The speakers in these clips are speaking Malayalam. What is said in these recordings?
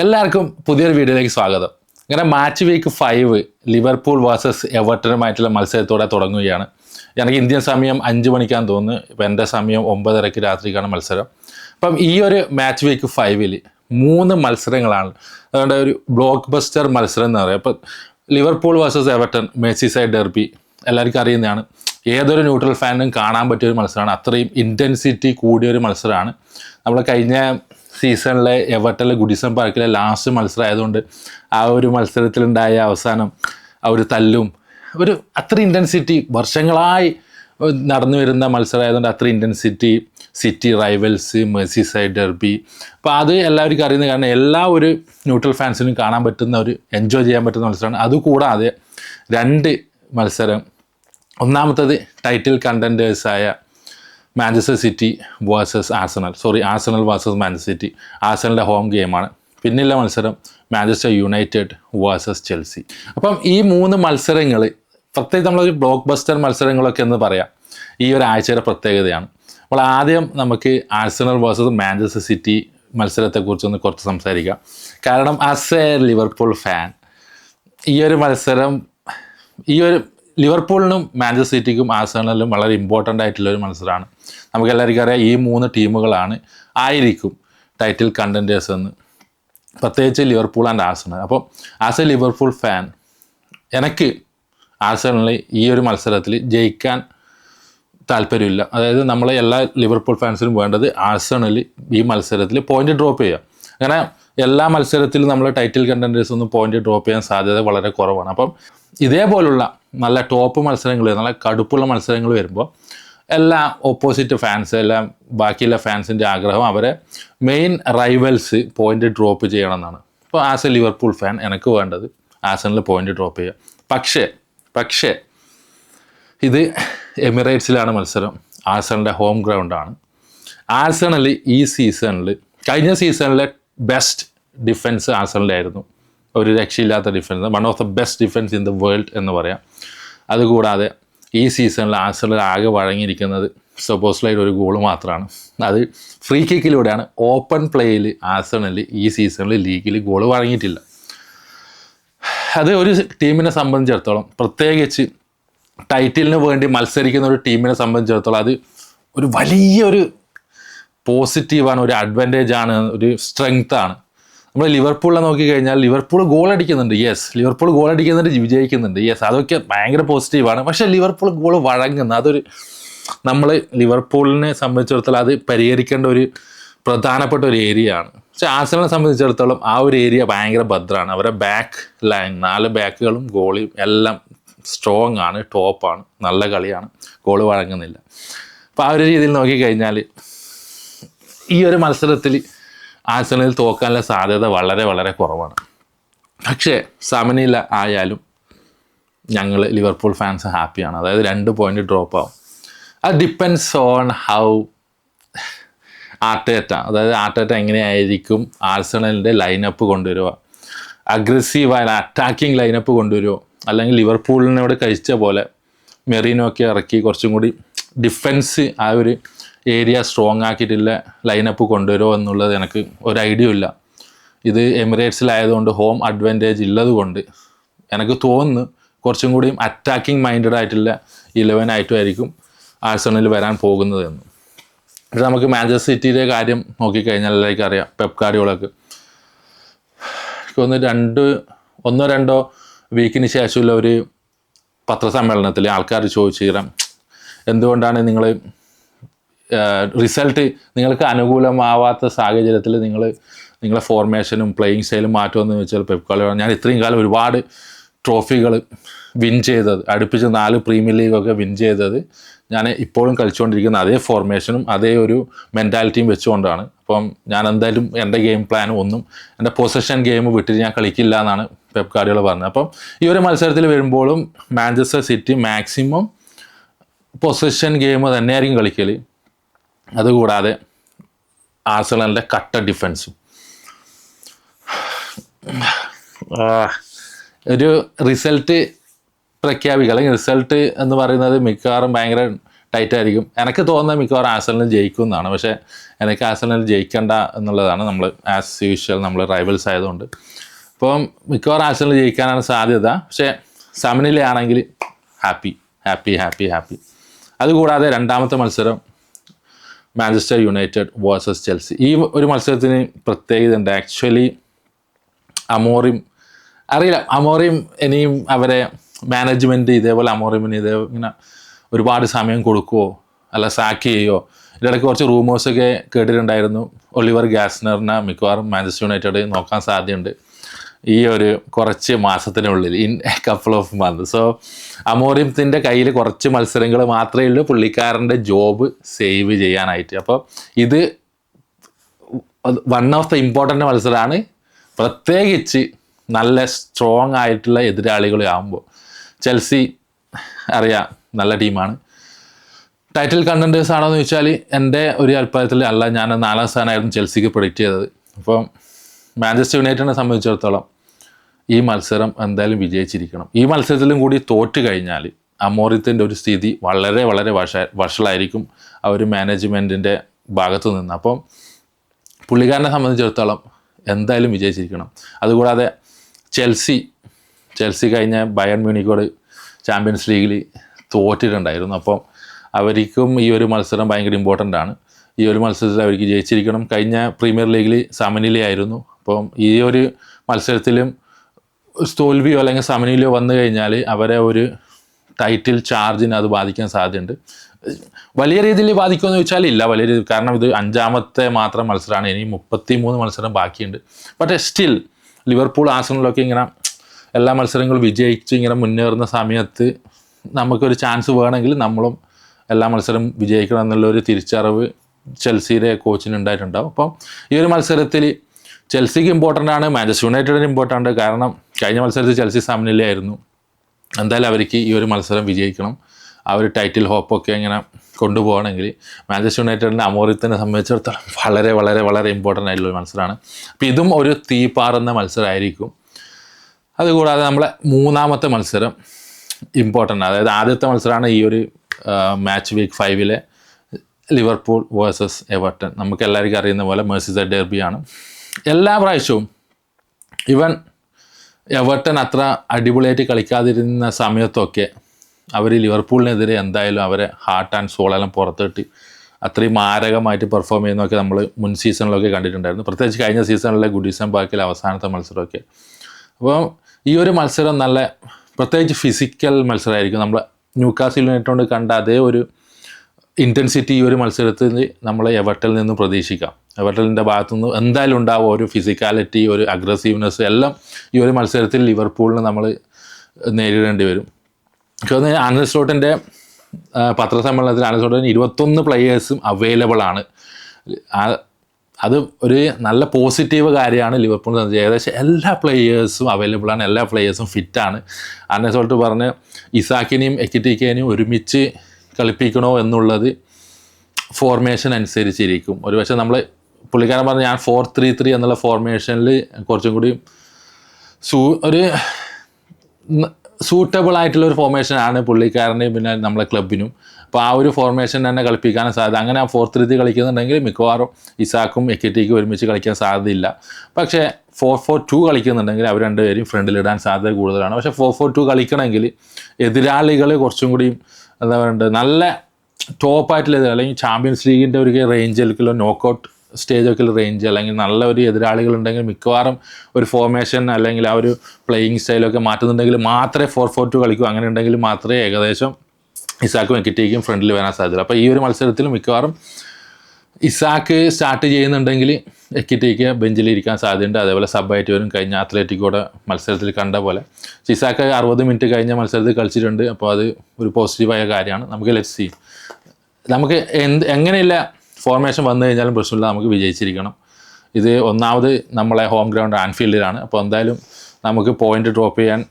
എല്ലാവർക്കും പുതിയൊരു വീഡിയോയിലേക്ക് സ്വാഗതം. ഇങ്ങനെ match week five Liverpool versus എവർട്ടനുമായിട്ടുള്ള മത്സരത്തോടെ തുടങ്ങുകയാണ്. എനിക്ക് ഇന്ത്യൻ സമയം അഞ്ച് മണിക്കാന്ന് തോന്നുന്നു. ഇപ്പം എന്റെ സമയം ഒമ്പതരയ്ക്ക് രാത്രിക്കാണ് മത്സരം. അപ്പം ഈ ഒരു മാച്ച് വീക്ക് ഫൈവിൽ മൂന്ന് മത്സരങ്ങളാണ്. അതുകൊണ്ട് ഒരു ബ്ലോക്ക് ബസ്റ്റർ മത്സരം എന്ന് പറയുക അപ്പം Liverpool versus Everton Merseyside derby എല്ലാവർക്കും അറിയുന്നതാണ്. ഏതൊരു ന്യൂട്രൽ ഫാനും കാണാൻ പറ്റിയ ഒരു മത്സരമാണ്. അത്രയും ഇന്റൻസിറ്റി കൂടിയ ഒരു മത്സരമാണ്. നമ്മൾ കഴിഞ്ഞ സീസണിലെ എവർട്ടലെ ഗുഡിസൺ പാർക്കിലെ ലാസ്റ്റ് മത്സരം ആയതുകൊണ്ട് ആ ഒരു മത്സരത്തിലുണ്ടായ അവസാനം ആ ഒരു തല്ലും ഒരു അത്ര ഇന്റൻസിറ്റി വർഷങ്ങളായി നടന്നു വരുന്ന മത്സരമായതുകൊണ്ട് അത്ര intensity city rivals Merseyside derby അപ്പോൾ അത് എല്ലാവർക്കും അറിയുന്ന കാരണം എല്ലാ ഒരു ന്യൂട്രൽ ഫാൻസിനും കാണാൻ പറ്റുന്ന ഒരു എൻജോയ് ചെയ്യാൻ പറ്റുന്ന മത്സരമാണ്. അതുകൂടാതെ രണ്ട് മത്സരം. ഒന്നാമത്തത് title കണ്ടന്റേഴ്സായ Manchester City versus Arsenal sorry Arsenal versus Manchester City ആഴ്സണലിന്റെ home ഗെയിമാണ് പിന്നെയുള്ള മത്സരം മാഞ്ചസ്റ്റർ യുണൈറ്റഡ് വേഴ്സസ് ചെൽസി അപ്പം ഈ മൂന്ന് മത്സരങ്ങൾ പ്രത്യേകിച്ച് നമ്മളൊരു ബ്ലോക്ക് ബസ്റ്റർ മത്സരങ്ങളൊക്കെ എന്ന് പറയാം ഈ ഒരു ആഴ്ചയുടെ പ്രത്യേകതയാണ്. അപ്പോൾ ആദ്യം നമുക്ക് ആഴ്സണൽ വേഴ്സസ് മാഞ്ചസ്റ്റർ സിറ്റി മത്സരത്തെക്കുറിച്ചൊന്ന് കുറച്ച് സംസാരിക്കാം. കാരണം ആസ് എ ലിവർപൂൾ ഫാൻ ഈ ഒരു മത്സരം ഈ ഒരു ലിവർപൂളിനും മാഞ്ചസ്റ്റർ സിറ്റിക്കും ആഴ്സണലിനും വളരെ ഇമ്പോർട്ടന്റ് ആയിട്ടുള്ള ഒരു മത്സരമാണ്. നമുക്ക് എല്ലാവർക്കും അറിയാം ഈ മൂന്ന് ടീമുകളാണ് ആയിരിക്കും ടൈറ്റിൽ കണ്ടന്റേഴ്സ് എന്ന്. പ്രത്യേകിച്ച് ലിവർപൂൾ ആൻഡ് ആഴ്സണൽ. അപ്പോൾ ആസ് എ ലിവർപൂൾ ഫാൻ എനിക്ക് ആഴ്സണലിൽ ഈ ഒരു മത്സരത്തിൽ ജയിക്കാൻ താല്പര്യമില്ല. അതായത് നമ്മളെ എല്ലാ ലിവർപൂൾ ഫാൻസിനും വേണ്ടത് ആഴ്സണൽ ഈ മത്സരത്തിൽ പോയിന്റ് ഡ്രോപ്പ് ചെയ്യുക അങ്ങനെ എല്ലാ മത്സരത്തിലും നമ്മൾ ടൈറ്റിൽ കണ്ടന്റേഴ്സ് ഒന്നും പോയിന്റ് ഡ്രോപ്പ് ചെയ്യാൻ സാധ്യത വളരെ കുറവാണ്. അപ്പം ഇതേപോലുള്ള നല്ല ടോപ്പ് മത്സരങ്ങൾ നല്ല കടുപ്പുള്ള മത്സരങ്ങൾ വരുമ്പോൾ എല്ലാ ഓപ്പോസിറ്റ് ഫാൻസ് എല്ലാം ബാക്കിയുള്ള ഫാൻസിന്റെ ആഗ്രഹം അവരെ മെയിൻ റൈവൽസ് പോയിന്റ് ഡ്രോപ്പ് ചെയ്യണമെന്നാണ്. അപ്പോൾ ആസ് എ ലിവർപൂൾ ഫാൻ എനിക്ക് വേണ്ടത് ആസണിൽ പോയിന്റ് ഡ്രോപ്പ് ചെയ്യുക. പക്ഷേ പക്ഷേ ഇത് എമിറേറ്റ്സിലാണ് മത്സരം. ആസണിന്റെ ഹോം ഗ്രൗണ്ടാണ് ആസണൽ ഈ സീസണിൽ കഴിഞ്ഞ സീസണിലെ ബെസ്റ്റ് ഡിഫൻസ് ആസണിലായിരുന്നു ഒരു രക്ഷയില്ലാത്ത defence one of the best defence in the world എന്ന് പറയാം. അതുകൂടാതെ ഈ സീസണിൽ ആഴ്സണൽ ആകെ വഴങ്ങിയിരിക്കുന്നത് സപ്പോസ്ലൈഡ് ഒരു ഗോൾ മാത്രമാണ് അത് ഫ്രീ കിക്കിലൂടെയാണ് ഓപ്പൺ പ്ലേയിൽ ആഴ്സണൽ ഈ സീസണിൽ ലീഗിൽ ഗോൾ വഴങ്ങിയിട്ടില്ല. അത് ഒരു ടീമിനെ സംബന്ധിച്ചിടത്തോളം പ്രത്യേകിച്ച് ടൈറ്റിലിന് വേണ്ടി മത്സരിക്കുന്ന ഒരു ടീമിനെ സംബന്ധിച്ചിടത്തോളം അത് ഒരു വലിയൊരു പോസിറ്റീവാണ് ഒരു അഡ്വാന്റേജ് ആണ് ഒരു സ്ട്രെങ്ത് ആണ്. നമ്മൾ ലിവർപൂളിനെ നോക്കിക്കഴിഞ്ഞാൽ ലിവർപൂൾ ഗോൾ അടിക്കുന്നുണ്ട്. യെസ് ലിവർപൂൾ ഗോൾ അടിക്കുന്നുണ്ട് വിജയിക്കുന്നുണ്ട്. യെസ് അതൊക്കെ ഭയങ്കര പോസിറ്റീവാണ് പക്ഷേ ലിവർപൂൾ ഗോൾ വഴങ്ങുന്ന അതൊരു നമ്മൾ ലിവർപൂളിനെ സംബന്ധിച്ചിടത്തോളം അത് പരിഹരിക്കേണ്ട ഒരു പ്രധാനപ്പെട്ട ഒരു ഏരിയ ആണ്. പക്ഷേ ആസനെ സംബന്ധിച്ചിടത്തോളം ആ ഒരു ഏരിയ ഭയങ്കര ഭദ്രമാണ്. അവരുടെ ബാക്ക് ലൈൻ നാല് ബാക്കുകളും ഗോളിയും എല്ലാം സ്ട്രോങ് ആണ് ടോപ്പാണ് നല്ല കളിയാണ്. ഗോൾ വഴങ്ങുന്നില്ല. അപ്പോൾ ആ ഒരു രീതിയിൽ നോക്കിക്കഴിഞ്ഞാൽ ഈ ഒരു മത്സരത്തിൽ ആഴ്സണലിൽ തോക്കാനുള്ള സാധ്യത വളരെ വളരെ കുറവാണ്. പക്ഷേ സമനില ആയാലും ഞങ്ങൾ ലിവർപൂൾ ഫാൻസ് ഹാപ്പിയാണ്. അതായത് രണ്ട് പോയിന്റ് ഡ്രോപ്പ് ആവും. അത് ഡിപ്പെൻസ് ഓൺ ഹൗ ആർട്ടേറ്റ അതായത് ആർട്ടേറ്റ എങ്ങനെയായിരിക്കും ആഴ്സണലിന്റെ ലൈനപ്പ് കൊണ്ടുവരിക. അഗ്രസീവായ അറ്റാക്കിംഗ് ലൈനപ്പ് കൊണ്ടുവരുമോ അല്ലെങ്കിൽ ലിവർപൂളിനോട് കഴിച്ച പോലെ മെറീനൊക്കെ ഇറക്കി കുറച്ചും കൂടി ഡിഫൻസ് ആ ഒരു ഏരിയ സ്ട്രോങ് ആക്കിയിട്ടില്ല ലൈനപ്പ് കൊണ്ടുവരുമോ എന്നുള്ളത് എനിക്ക് ഒരു ഐഡിയ ഇല്ല. ഇത് എമിറേറ്റ്സിലായതുകൊണ്ട് ഹോം അഡ്വാന്റേജ് ഉള്ളത് കൊണ്ട് എനിക്ക് തോന്നുന്നു കുറച്ചും കൂടിയും അറ്റാക്കിംഗ് മൈൻഡഡ് ആയിട്ടുള്ള ഇലവൻ ആയിട്ടുമായിരിക്കും ആഴ്സണൽ വരാൻ പോകുന്നത് എന്ന് പക്ഷേ നമുക്ക് മാഞ്ചസ്റ്റർ സിറ്റിയുടെ കാര്യം നോക്കിക്കഴിഞ്ഞാൽ എല്ലാവർക്കും അറിയാം പെപ്കാർഡിയോളൊക്കെ ഒന്ന് രണ്ട് ഒന്നോ രണ്ടോ വീക്കിന് ശേഷമുള്ള ഒരു പത്രസമ്മേളനത്തിൽ ആൾക്കാർ ചോദിച്ചു എന്തുകൊണ്ടാണ് നിങ്ങൾ റിസൾട്ട് നിങ്ങൾക്ക് അനുകൂലമാവാത്ത സാഹചര്യത്തിൽ നിങ്ങൾ നിങ്ങളെ ഫോർമേഷനും പ്ലേയിങ് സ്റ്റൈലും മാറ്റുമെന്ന് വെച്ചാൽ പെപ്കാളി ഞാൻ ഇത്രയും കാലം ഒരുപാട് ട്രോഫികൾ വിൻ ചെയ്തത് അടുപ്പിച്ച് നാല് പ്രീമിയർ ലീഗൊക്കെ വിൻ ചെയ്തത് ഞാൻ ഇപ്പോഴും കളിച്ചുകൊണ്ടിരിക്കുന്ന അതേ ഫോർമേഷനും അതേ ഒരു മെന്റാലിറ്റിയും വെച്ചുകൊണ്ടാണ്. അപ്പം ഞാൻ എന്തായാലും എന്റെ ഗെയിം പ്ലാൻ ഒന്നും എന്റെ പൊസഷൻ ഗെയിം വിട്ടിട്ട് ഞാൻ കളിക്കില്ല എന്നാണ് പെപ് കാർഡികൾ പറഞ്ഞത്. അപ്പം ഈ ഒരു മത്സരത്തിൽ വരുമ്പോഴും Manchester City maximum position game തന്നെയായിരിക്കും കളിക്കൽ അതുകൂടാതെ ആഴ്സണലിന്റെ കട്ട ഡിഫൻസും. ഒരു റിസൾട്ട് പ്രഖ്യാപിക്കുക അല്ലെങ്കിൽ റിസൾട്ട് എന്ന് പറയുന്നത് മിക്കവാറും ഭയങ്കര ടൈറ്റ് ആയിരിക്കും. എനിക്ക് തോന്നുന്നത് മിക്കവാറും ആസലിന് ജയിക്കും എന്നാണ്. പക്ഷേ എനിക്ക് ആസലിന് ജയിക്കണ്ട എന്നുള്ളതാണ് നമ്മൾ ആസ് യൂഷ്വൽ നമ്മൾ റൈവൽസ് ആയതുകൊണ്ട്. അപ്പം മിക്കവാറും ആസലിന് ജയിക്കാനാണ് സാധ്യത. പക്ഷേ സമനിലയാണെങ്കിൽ ഹാപ്പി ഹാപ്പി ഹാപ്പി ഹാപ്പി അതുകൂടാതെ രണ്ടാമത്തെ മത്സരം മാഞ്ചസ്റ്റർ യുണൈറ്റഡ് വേഴ്സസ് ചെൽസി ഈ ഒരു മത്സരത്തിന് പ്രത്യേകത ഉണ്ട് ആക്ച്വലി അമോറിം അറിയില്ല അമോറിം ഇനിയും അവരെ മാനേജ്മെന്റ് ഇതേപോലെ അമോറിമിന് ഇതേ ഇങ്ങനെ ഒരുപാട് സമയം കൊടുക്കുമോ അല്ല സാക്ക് ചെയ്യുമോ ഇടയ്ക്ക് കുറച്ച് റൂമേഴ്സൊക്കെ കേട്ടിട്ടുണ്ടായിരുന്നു. ഒലിവർ ഗ്യാസ്നറിനെ മിക്കവാറും മാഞ്ചസ്റ്റർ യുണൈറ്റഡ് നോക്കാൻ സാധ്യതയുണ്ട്. ഈ ഒരു കുറച്ച് മാസത്തിനുള്ളിൽ in a couple of month so അമോറിയത്തിന്റെ കയ്യിൽ കുറച്ച് മത്സരങ്ങൾ മാത്രമേ ഉള്ളൂ. പുള്ളിക്കാരന്റെ ജോബ് സേവ് ചെയ്യാനായിട്ട്. അപ്പോൾ ഇത് വൺ ഓഫ് ദ ഇമ്പോർട്ടന്റ് മത്സരമാണ് പ്രത്യേകിച്ച് നല്ല സ്ട്രോങ് ആയിട്ടുള്ള എതിരാളികളാകുമ്പോൾ ചെൽസി അറിയാം നല്ല ടീമാണ്. ടൈറ്റിൽ കണ്ടന്റേഴ്സ് ആണോ എന്ന് ചോദിച്ചാൽ എന്റെ ഒരു അഭിപ്രായത്തിൽ അല്ല. ഞാൻ നാലാം സ്ഥാനമായിരുന്നു ചെൽസിക്ക് പ്രൊഡിക്റ്റ് ചെയ്തത്. അപ്പം മാഞ്ചസ്റ്റർ യുണൈറ്റഡിനെ സംബന്ധിച്ചിടത്തോളം ഈ മത്സരം എന്തായാലും വിജയിച്ചിരിക്കണം. ഈ മത്സരത്തിലും കൂടി തോറ്റു കഴിഞ്ഞാൽ അമോറിത്തിന്റെ ഒരു സ്ഥിതി വളരെ വളരെ വഷ വഷളായിരിക്കും ആ ഒരു മാനേജ്മെന്റിന്റെ ഭാഗത്തു നിന്ന്. അപ്പം പുള്ളിക്കാരനെ സംബന്ധിച്ചിടത്തോളം എന്തായാലും വിജയിച്ചിരിക്കണം. അതുകൂടാതെ ചെൽസി ചെൽസി കഴിഞ്ഞ ബയൺ മ്യൂണിക്കോട് ചാമ്പ്യൻസ് ലീഗിൽ തോറ്റിട്ടുണ്ടായിരുന്നു. അപ്പം അവർക്കും ഈ ഒരു മത്സരം ഭയങ്കര ഇമ്പോർട്ടന്റ് ആണ്. ഈ ഒരു മത്സരത്തിൽ അവർക്ക് ജയിച്ചിരിക്കണം. കഴിഞ്ഞ പ്രീമിയർ ലീഗിൽ സമനിലയായിരുന്നു. അപ്പം ഈ ഒരു മത്സരത്തിലും തോൽവിയോ അല്ലെങ്കിൽ സമനിലയോ വന്നു കഴിഞ്ഞാൽ അവരെ ഒരു ടൈറ്റിൽ ചാർജിന് അത് ബാധിക്കാൻ സാധ്യതയുണ്ട്. വലിയ രീതിയിൽ ബാധിക്കുമെന്ന് ചോദിച്ചാൽ ഇല്ല. വലിയ രീതിയിൽ കാരണം ഇത് അഞ്ചാമത്തെ മാത്രം മത്സരമാണ്. ഇനി മുപ്പത്തി മൂന്ന് മത്സരം ബാക്കിയുണ്ട്. ബട്ട് സ്റ്റിൽ ലിവർപൂൾ ആസണിലൊക്കെ ഇങ്ങനെ എല്ലാ മത്സരങ്ങളും വിജയിച്ച് ഇങ്ങനെ മുന്നേറുന്ന സമയത്ത് നമുക്കൊരു ചാൻസ് വേണമെങ്കിൽ നമ്മളും എല്ലാ മത്സരം വിജയിക്കണം എന്നുള്ളൊരു തിരിച്ചറിവ് ചെൽസിയുടെ കോച്ചിന് ഉണ്ടായിട്ടുണ്ടാവും. അപ്പം ഈ ഒരു മത്സരത്തിൽ ചെൽസിക്ക് ഇമ്പോർട്ടന്റ് ആണ് മാഞ്ചസ്റ്റർ യുണൈറ്റഡിന് ഇമ്പോർട്ടന്റ് കാരണം കഴിഞ്ഞ മത്സരത്തിൽ ചെൽസി സമനിലയായിരുന്നു. എന്തായാലും അവർക്ക് ഈ ഒരു മത്സരം വിജയിക്കണം. ആ ഒരു ടൈറ്റിൽ ഹോപ്പൊക്കെ ഇങ്ങനെ കൊണ്ടുപോകണമെങ്കിൽ മാഞ്ചസ്റ്റർ യുണൈറ്റഡിന്റെ അമോറിത്തിനെ സംബന്ധിച്ചിടത്തോളം വളരെ വളരെ വളരെ ഇമ്പോർട്ടന്റ് ആയിട്ടുള്ള ഒരു മത്സരമാണ്. അപ്പോൾ ഇതും ഒരു തീപ്പാറുന്ന മത്സരമായിരിക്കും. അതുകൂടാതെ നമ്മളെ മൂന്നാമത്തെ മത്സരം ഇമ്പോർട്ടന്റ് അതായത് ആദ്യത്തെ മത്സരമാണ് ഈ ഒരു മാച്ച് വീക്ക് ഫൈവിലെ ലിവർപൂൾ വേഴ്സസ് എവർട്ടൺ നമുക്ക് എല്ലാവർക്കും അറിയുന്ന പോലെ മേഴ്സിസ് ഡെർബിയാണ് എല്ലാ പ്രാവശ്യവും ഇവൻ എവർട്ടൺ അത്ര അടിപൊളിയായിട്ട് കളിക്കാതിരുന്ന സമയത്തൊക്കെ അവർ ലിവർപൂളിനെതിരെ എന്തായാലും അവരെ ഹാർട്ട് ആൻഡ് സോളെല്ലാം പുറത്തിട്ട് അത്രയും മാരകമായിട്ട് പെർഫോം ചെയ്യുന്നതൊക്കെ നമ്മൾ മുൻ സീസണിലൊക്കെ കണ്ടിട്ടുണ്ടായിരുന്നു. പ്രത്യേകിച്ച് കഴിഞ്ഞ സീസണിലെ ഗുഡീസൺ പാർക്കിലെ അവസാനത്തെ മത്സരമൊക്കെ. അപ്പോൾ ഈ ഒരു മത്സരം നല്ല പ്രത്യേകിച്ച് ഫിസിക്കൽ മത്സരമായിരിക്കും. നമ്മൾ ന്യൂക്കാസിൽ യുണൈറ്റഡ് കണ്ട അതേ ഒരു ഇന്റൻസിറ്റി ഈ ഒരു മത്സരത്തിൽ നമ്മൾ എവർട്ടൽ നിന്ന് പ്രതീക്ഷിക്കാം. എവർട്ടലിന്റെ ഭാഗത്തുനിന്ന് എന്തായാലും ഉണ്ടാവും ഒരു ഫിസിക്കാലിറ്റി ഒരു അഗ്രസീവ്നെസ് എല്ലാം ഈ ഒരു മത്സരത്തിൽ ലിവർപൂളിന് നമ്മൾ നേരിടേണ്ടി വരും. കാരണം തോന്നുന്നു പത്രസമ്മേളനത്തിൽ ആനസ്ലോട്ടിന് ഇരുപത്തൊന്ന് പ്ലെയേഴ്സും അവൈലബിൾ ആണ്. അത് ഒരു നല്ല പോസിറ്റീവ് കാര്യമാണ് തന്നത്. ഏകദേശം എല്ലാ പ്ലെയേഴ്സും അവൈലബിൾ ആണ് എല്ലാ പ്ലെയേഴ്സും ഫിറ്റാണ് ആനസോൾട്ട് പറഞ്ഞ് ഇസാക്കിനെയും എക്കിറ്റിക്കേനെയും ഒരുമിച്ച് കളിപ്പിക്കണോ എന്നുള്ളത് ഫോർമേഷൻ അനുസരിച്ചിരിക്കും. ഒരു പക്ഷേ നമ്മൾ പുള്ളിക്കാരൻ പറഞ്ഞ ഞാൻ ഫോർ ത്രീ ത്രീ എന്നുള്ള ഫോർമേഷനിൽ കുറച്ചും കൂടി സൂ ഒരു സൂട്ടബിൾ ആയിട്ടുള്ള ഒരു ഫോർമേഷനാണ് പുള്ളിക്കാരനെയും പിന്നെ നമ്മളെ ക്ലബിനും അപ്പോൾ ആ ഒരു ഫോർമേഷൻ തന്നെ കളിപ്പിക്കാൻ സാധ്യത അങ്ങനെ ആ ഫോർ ത്രീ കളിക്കുന്നുണ്ടെങ്കിൽ മിക്കവാറും ഇസാക്കും എക്കറ്റിക്കും ഒരുമിച്ച് കളിക്കാൻ സാധ്യതയില്ല. പക്ഷേ ഫോർ ഫോർ ടു കളിക്കുന്നുണ്ടെങ്കിൽ അവർ രണ്ടുപേരും ഫ്രണ്ടിലിടാൻ സാധ്യത കൂടുതലാണ്. പക്ഷേ ഫോർ ഫോർ ടു കളിക്കണമെങ്കിൽ എതിരാളികൾ കുറച്ചും കൂടി എന്താ പറയണ്ടത് നല്ല ടോപ്പായിട്ടുള്ള എതിരാളി അല്ലെങ്കിൽ ചാമ്പ്യൻസ് ലീഗിന്റെ ഒരു റേഞ്ച് റേഞ്ചിലേക്കുള്ള നോക്കൗട്ട് സ്റ്റേജൊക്കെ റേഞ്ച് അല്ലെങ്കിൽ നല്ല ഒരു എതിരാളികൾ ഉണ്ടെങ്കിൽ മിക്കവാറും ഒരു ഫോർമേഷൻ അല്ലെങ്കിൽ ആ ഒരു പ്ലേയിങ് സ്റ്റൈലൊക്കെ മാറ്റുന്നുണ്ടെങ്കിൽ മാത്രമേ ഫോർ ഫോർ ടു കളിക്കൂ. അങ്ങനെ ഉണ്ടെങ്കിൽ മാത്രമേ ഏകദേശം ഇസാക്കും എക്കിറ്റേക്കും ഫ്രണ്ടിൽ വരാൻ സാധ്യത അപ്പോൾ ഈ ഒരു മത്സരത്തിൽ മിക്കവാറും ഇസാക്ക് സ്റ്റാർട്ട് ചെയ്യുന്നുണ്ടെങ്കിൽ എക്കിറ്റേക്ക് ബെഞ്ചിലിരിക്കാൻ സാധ്യതയുണ്ട്. അതേപോലെ സബായിട്ട് വരും. കഴിഞ്ഞ അത്ലറ്റിക്കോടെ മത്സരത്തിൽ കണ്ട പോലെ. ഇസാക്ക് അറുപത് മിനിറ്റ് കഴിഞ്ഞ മത്സരത്തിൽ കളിച്ചിട്ടുണ്ട്. അപ്പോൾ അത് ഒരു പോസിറ്റീവായ കാര്യമാണ്. നമുക്ക് ലെറ്റ് സി നമുക്ക് എന്ത് എങ്ങനെയുള്ള ഫോർമേഷൻ വന്നു കഴിഞ്ഞാലും പ്രശ്നമില്ല. നമുക്ക് വിജയിച്ചിരിക്കണം. ഇത് ഒന്നാമത് നമ്മളെ ഹോം ഗ്രൗണ്ട് ആൻഫീൽഡിലാണ് അപ്പോൾ എന്തായാലും നമുക്ക് പോയിന്റ് ഡ്രോപ്പ് ചെയ്യാൻ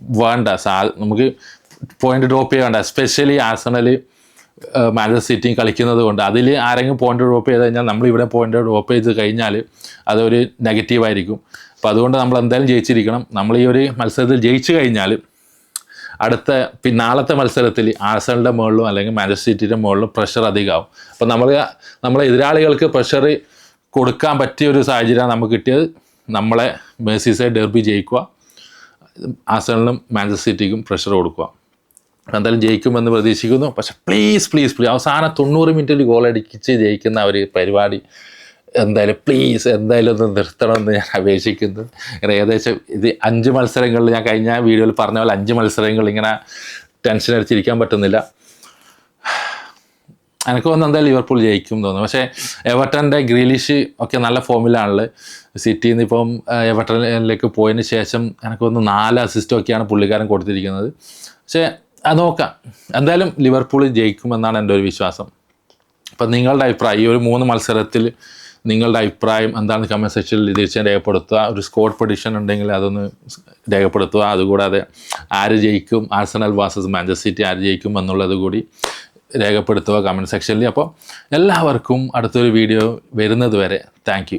വേണ്ട സാ നമുക്ക് പോയിന്റ് ഡ്രോപ്പ് ചെയ്യാൻ വേണ്ട. എസ്പെഷ്യലി ആസണൽ മാഞ്ചസ്റ്റർ സിറ്റിയും കളിക്കുന്നത് കൊണ്ട് അതിൽ ആരെങ്കിലും പോയിന്റ് ഡ്രോപ്പ് ചെയ്ത് കഴിഞ്ഞാൽ നമ്മൾ ഇവിടെ പോയിന്റ് ഡ്രോപ്പ് ചെയ്ത് കഴിഞ്ഞാൽ അതൊരു നെഗറ്റീവായിരിക്കും അപ്പോൾ അതുകൊണ്ട് നമ്മൾ എന്തായാലും ജയിച്ചിരിക്കണം. നമ്മൾ ഈ ഒരു മത്സരത്തിൽ ജയിച്ചു കഴിഞ്ഞാൽ അടുത്ത പിന്നെ നാളത്തെ മത്സരത്തിൽ ആഴ്സണലിന്റെ മുകളിലും അല്ലെങ്കിൽ മാഞ്ചസ്റ്റർ സിറ്റിയുടെ മുകളിലും പ്രഷർ അധികമാവും അപ്പോൾ നമ്മൾ നമ്മളെ എതിരാളികൾക്ക് പ്രഷർ കൊടുക്കാൻ പറ്റിയ ഒരു സാഹചര്യം നമുക്ക് കിട്ടിയത്. നമ്മളെ മേഴ്സിസൈഡ് ഡെർബി ജയിക്കുക. ആഴ്സണലിനും മാഞ്ചസ്റ്റർ സിറ്റിക്കും പ്രഷർ കൊടുക്കുക. എന്തായാലും ജയിക്കുമെന്ന് പ്രതീക്ഷിക്കുന്നു. പക്ഷേ പ്ലീസ് പ്ലീസ് പ്ലീസ് അവസാന തൊണ്ണൂറ് മിനിറ്റിൽ ഗോൾ അടിച്ച് ജയിക്കുന്ന ഒരു പരിപാടി എന്തായാലും പ്ലീസ് എന്തായാലും ഒന്ന് നിർത്തണമെന്ന് ഞാൻ അപേക്ഷിക്കുന്നു. ഇങ്ങനെ ഏകദേശം ഇത് അഞ്ച് മത്സരങ്ങളിൽ ഞാൻ കഴിഞ്ഞ വീഡിയോയിൽ പറഞ്ഞ പോലെ അഞ്ച് മത്സരങ്ങൾ ഇങ്ങനെ ടെൻഷൻ അടിച്ചിരിക്കാൻ പറ്റുന്നില്ല. എനിക്ക് തോന്നുന്നു എന്തായാലും ലിവർപൂൾ ജയിക്കും തോന്നുന്നു. പക്ഷേ എവർട്ടന്റെ ഗ്രീലിഷ് ഒക്കെ നല്ല ഫോമിലാണുള്ളത് സിറ്റിയിൽ നിന്ന് ഇപ്പം എവർട്ടനിലേക്ക് പോയതിന് ശേഷം എനിക്ക് തോന്നുന്നു നാല് അസിസ്റ്റൊക്കെയാണ് പുള്ളിക്കാരൻ കൊടുത്തിരിക്കുന്നത്. പക്ഷേ അത് നോക്കാം. എന്തായാലും ലിവർപൂൾ ജയിക്കുമെന്നാണ് എന്റെ ഒരു വിശ്വാസം. അപ്പം നിങ്ങളുടെ അഭിപ്രായം ഈ ഒരു മൂന്ന് മത്സരത്തിൽ നിങ്ങളുടെ അഭിപ്രായം എന്താണ് കമന്റ് സെക്ഷനിൽ തീർച്ചയായും രേഖപ്പെടുത്തുക. ഒരു സ്കോർ പ്രഡിഷൻ ഉണ്ടെങ്കിൽ അതൊന്ന് രേഖപ്പെടുത്തുക. അതുകൂടാതെ ആര് ജയിക്കും ആഴ്സണൽ വാസസ് മാഞ്ചസ്റ്റർ സിറ്റി ആര് ജയിക്കും എന്നുള്ളത് കൂടി രേഖപ്പെടുത്തുക കമന്റ് സെക്ഷനിൽ അപ്പോൾ എല്ലാവർക്കും അടുത്തൊരു വീഡിയോ വരുന്നത് വരെ താങ്ക്